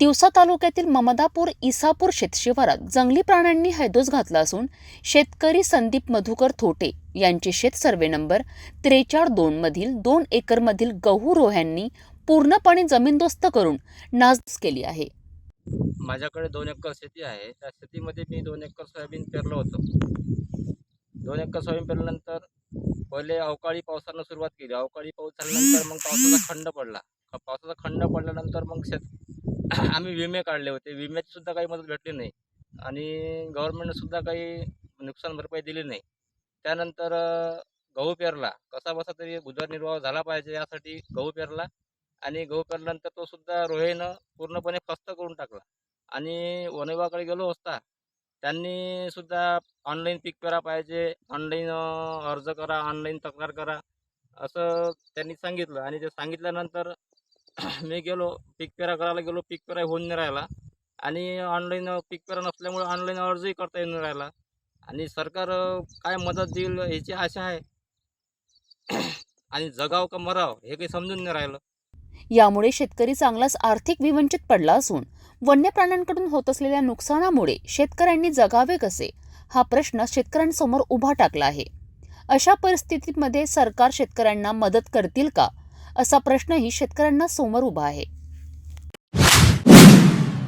तिवसा तालुक्यातील ममदापूर इसापूर शेतशिवारात जंगली प्राण्यांनी हैदोस घातला असून शेतकरी संदीप मधुकर थोटे यांचे शेत सर्वे नंबर त्रेचाळ दोन मधील दोन एकरमधील गहू रोह्यांनी पूर्णपणे जमीनदोस्त करून नासधूस केली आहे. माझ्याकडे दोन एकर शेती आहे. त्या शेतीमध्ये मी दोन एकर सोयाबीन पेरलं होतं. दोन एकर सोयाबीन पेरल्यानंतर पहिले अवकाळी पावसानं सुरुवात केली. अवकाळी पाऊस झाल्यानंतर मग पावसाचा खंड पडला. पावसाचा खंड पडल्यानंतर मग शेत आम्ही विमे काढले होते. विम्याची सुद्धा काही मदत भेटली नाही. आणि गव्हर्नमेंटसुद्धा काही नुकसान भरपाई दिली नाही. त्यानंतर गहू पेरला. कसा बसा तरी उदरनिर्वाह झाला पाहिजे यासाठी गहू पेरला. आणि गहू पेरल्यानंतर तो सुद्धा रोहेनं पूर्णपणे फस्त करून टाकला. आणि वनविभागाकडे गेलो असता त्यांनी सुद्धा ऑनलाईन पीक पेरा पाहिजे. ऑनलाईन अर्ज करा ऑनलाईन तक्रार करा असं त्यांनी सांगितलं. आणि ते सांगितल्यानंतर मी गेलो पीक पेरा करायला गेलो पीक पेरा होऊन नाही राहिला. आणि ऑनलाईन पीक पेरा नसल्यामुळे ऑनलाईन अर्जही करता येऊन राहिला. आणि सरकार काय मदत देईल याची आशा आहे. आणि जगाव का मराव हे काही समजून नाही राहिलं. यामुळे शेतकरी चांगलाच आर्थिक विवंचित पडला असून वन्य प्राण्यांकडून होत असलेल्या नुकसानामुळे शेतकऱ्यांनी जगावे कसे हा प्रश्न शेतकऱ्यांसमोर उभा टाकला आहे. अशा परिस्थितीमध्ये सरकार शेतकऱ्यांना मदत करतील का? असा प्रश्नही शेतकऱ्यांना समोर उभा आहे.